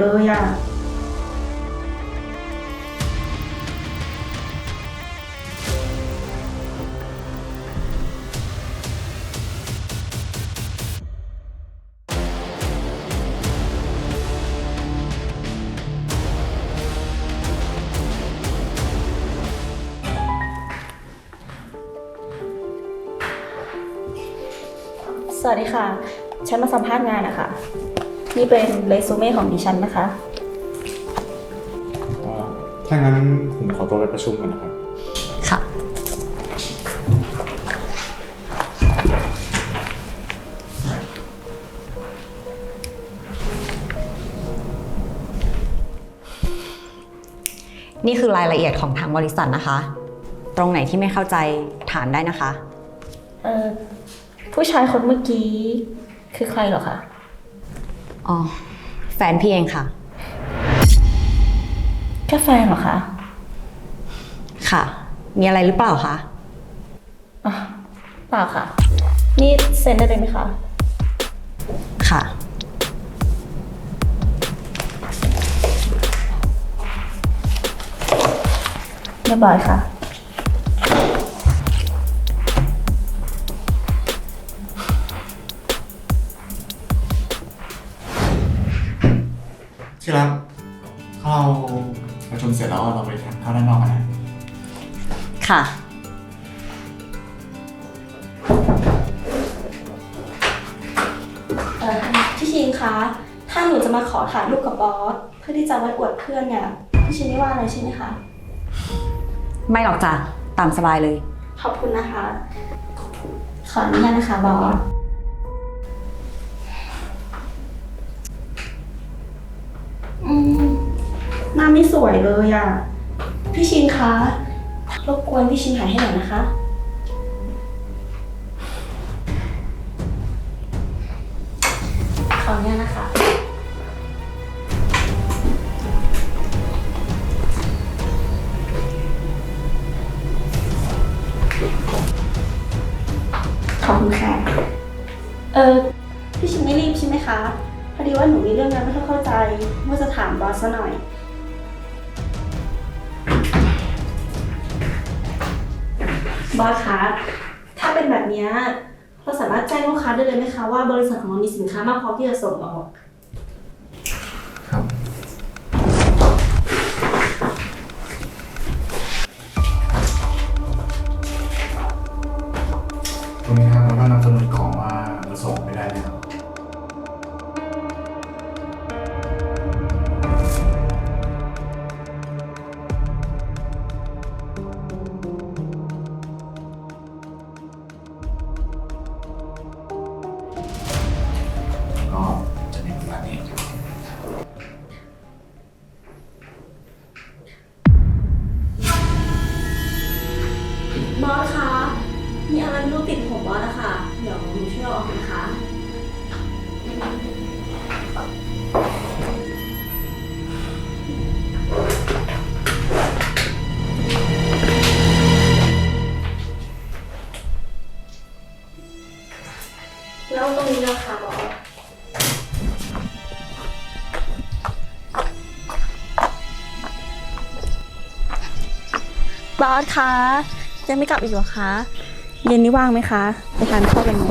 เลยอะสวัสดีค่ะ ฉันมาสัมภาษณ์งานนะคะ นี่เป็นเรซูเม่ของดิฉันนะคะ เอ่อถ้างั้นผมขอตัวไปประชุมกันนะครับ ค่ะ นี่คือรายละเอียดของทางบริษัทนะคะ ตรงไหนที่ไม่เข้าใจถามได้นะคะ เออผู้ชายคนเมื่อกี้คือใครเหรอคะ อ๋อ แฟนพี่เองค่ะแค่แฟนเหรอคะค่ะ มีอะไรหรือเปล่าคะ อะเปล่าค่ะ นี่เซ็นได้เลยไหมคะ ค่ะ เรียบร้อยค่ะ ที่รักถ้าเราประชุมเสร็จแล้วเราไปทานข้าวด้านนอกกันนะค่ะ เออพี่ชิงคะ ถ้าหนูจะมาขอถ่ายรูปกับบอส เพื่อที่จะไว้อวดเพื่อนเนี่ยพี่ชิงไม่ว่าอะไรใช่ไหมคะ ไม่หรอกจ้ะตามสบายเลย ขอบคุณนะคะ ขออนุญาตนะคะบอส อืมหน้าไม่สวยเลยอะพี่ชินคะรบกวนพี่ชินถ่ายให้หน่อยนะคะ ขออนุญาตนะคะ พอดีว่าหนูมีเรื่องงานไม่ค่อยเข้าใจว่าจะถามบอสซะหน่อย บอสคะ ถ้าเป็นแบบเนี้ยเราสามารถแจ้งลูกค้าได้เลยไหมคะว่าบริษัทของเรามีสินค้ามากพอที่จะส่งออก บอสคะยังไม่กลับอีกเหรอคะเย็นนี้ว่างไหมคะไปทานข้าวกันไหม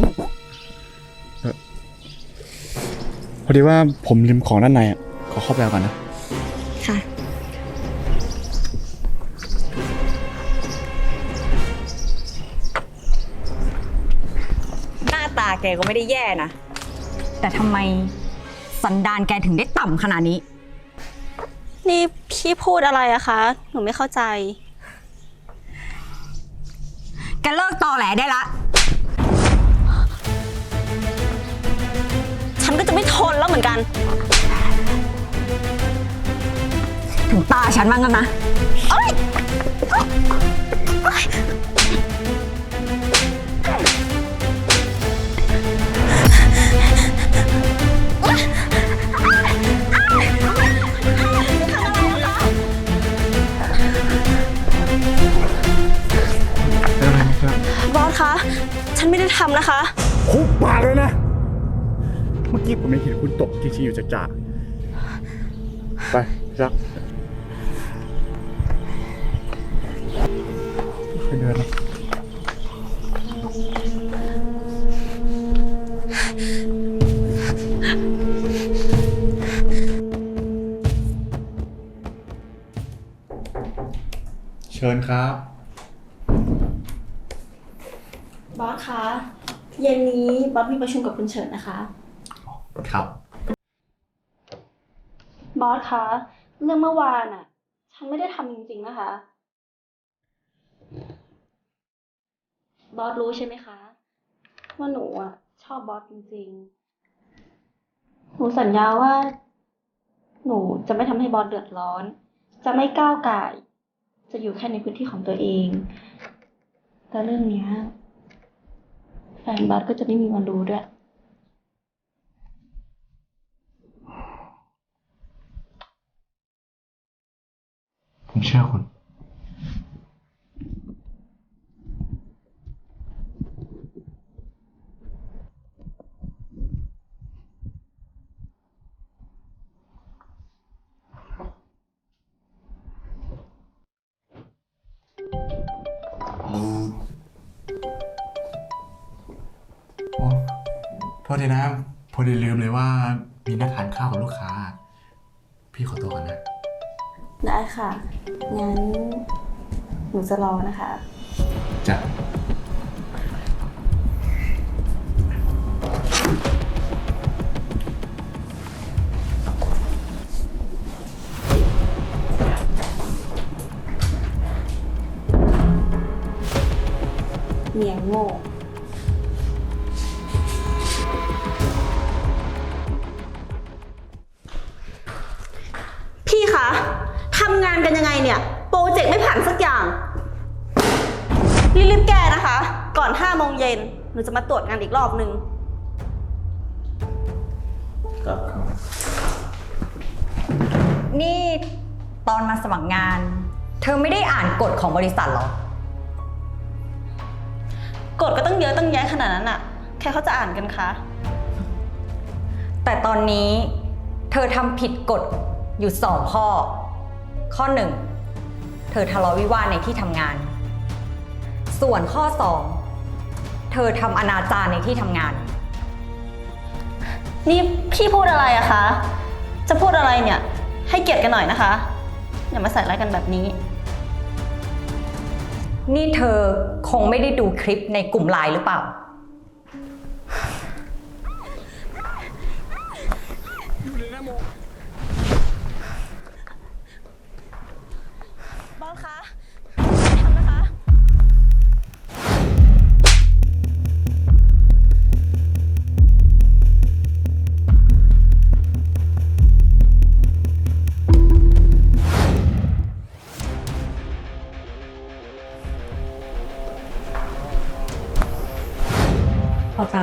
พอดีว่าผมลืมของด้านในอะขอเข้าไปเอาก่อนนะ ค่ะ หน้าตาแกก็ไม่ได้แย่นะ แต่ทำไมสันดานแกถึงได้ต่ำขนาดนี้ นี่พี่พูดอะไรอะคะ หนูไม่เข้าใจ แกเลิกตอแหลได้ละ ฉันก็จะไม่ทนแล้วเหมือนกัน ถึงตาฉันบ้างแล้วนะเอ้ย นไม่ได้ทำนะคะ คุกปากเลยนะ เมื่อกี้ผมไม่เห็นคุณตบทีชีอยู่จากจ่าไปรักค่อยเดินนะ บอสมีประชุมกับคุณเฉินนะคะ ครับ บอสคะ เรื่องเมื่อวานอะฉันไม่ได้ทำจริงๆนะคะ บอสรู้ใช่ไหมคะ ว่าหนูอะชอบบอสจริงๆ หนูสัญญาว่า หนูจะไม่ทำให้บอสเดือดร้อน จะไม่ก้าวไก่ายจะอยู่แค่ในพื้นที่ของตัวเอง แต่เรื่องเนี้ย แฟนบาสก็จะไม่มีวันรู้ด้วย ผมเชื่อคุณ โทษทีนะ พอดีลืมเลยว่ามีนัดทานข้าวกับลูกค้า พี่ขอตัวก่อนนะ ได้ค่ะ งั้นหนูจะรอนะคะจะเมียโง่ รีบๆแก้นะคะ ก่อน5โมงเย็นหนูจะมาตรวจงานอีกรอบนึงครับนี่ตอนมาสมัครงาน เธอไม่ได้อ่านกฎของบริษัทเหรอ กฎก็ต้องเยอะต้องแยะขนาดนั้นอะแค่เขาจะอ่านกันคะ แต่ตอนนี้เธอทำผิดกฎอยู่สองข้อ ข้อหนึ่ง เธอทะเลาะวิวาทในที่ทำงาน ส่วนข้อสองเธอทำอนาจารในที่ทำงาน นี่พี่พูดอะไรอะคะ จะพูดอะไรเนี่ย ให้เกียรติกันหน่อยนะคะ อย่ามาใส่ร้ายกันแบบนี้ นี่เธอคงไม่ได้ดูคลิปในกลุ่มไลน์หรือเปล่า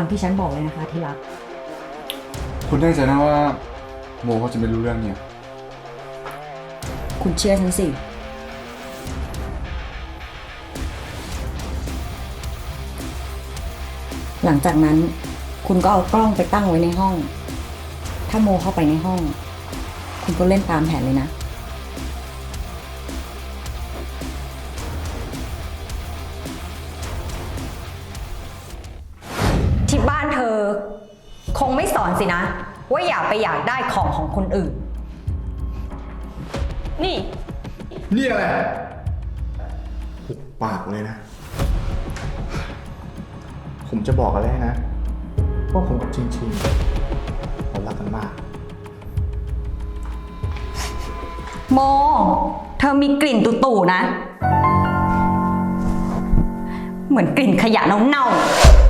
าตามที่ฉันบอกเลยนะคะที่รัก คุณแน่ใจนะว่า โมเขาจะไม่รู้เรื่องเนี่ย คุณเชื่อฉันสิ หลังจากนั้น คุณก็เอากล้องไปตั้งไว้ในห้อง ถ้าโมเข้าไปในห้อง คุณก็เล่นตามแผนเลยนะ อนสินะ ว่าอย่าไปอยากได้ของของคนอื่น นี่ นี่อะไรหุบปากเลยนะ ผมจะบอกอะไรให้นะว่าผมกับชิงชิงเรารักกันมาก โม เธอมีกลิ่นตุ่ๆนะ เหมือนกลิ่นขยะเน่าๆ